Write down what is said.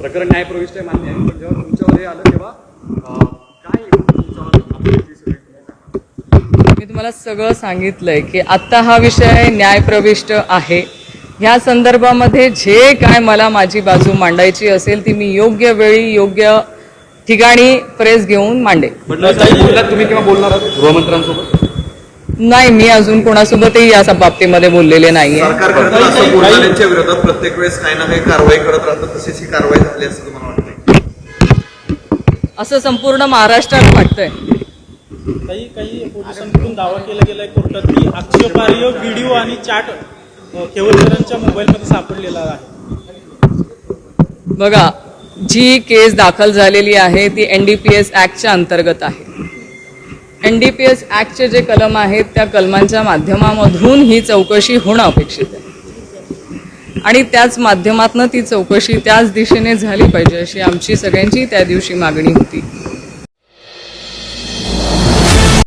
प्रकरण न्यायप्रविष्ट आहे मान्य आहे. पण जेव्हा तुमच्यावर हे आलं तेव्हा काय तुमच्यावर. मी तुम्हाला सगळं सांगितलंय की आत्ता हा विषय न्यायप्रविष्ट आहे. ह्या संदर्भामध्ये जे काय मला माझी बाजू मांडायची असेल ती मी योग्य वेळी योग्य ठिकाणी प्रेस घेऊन बोललात तुम्ही किंवा बोलणार आहात? गृहमंत्र्यांसोबत? नाही मी अजून कोणासोबतही या बाबतीमध्ये बोललेले नाहीये. सरकारकडे असं विरोधात प्रत्येक वेळेस काही ना काही कारवाई करत राहतात तशीच ही कारवाई झाली असं तुम्हाला वाटतं असं संपूर्ण महाराष्ट्रात वाटतंय. काही काही पोलिसांकडून दावा केला गेलाय कोर्टात की आक्षेपार्ह व्हिडिओ आणि चॅट अ, केवलकरांच्या मोबाईलमध्ये सापडलेला आहे. बघा जी केस दाखल झालेली आहे ती एन डी पी एस ॲक्टच्या अंतर्गत आहे. एन डी पी एस ॲक्टचे जे कलम आहेत त्या कलमांच्या माध्यमामधून ही चौकशी होणं अपेक्षित आहे. आणि त्याच माध्यमातनं ती चौकशी त्याच दिशेने झाली पाहिजे अशी आमची सगळ्यांची त्या दिवशी मागणी होती.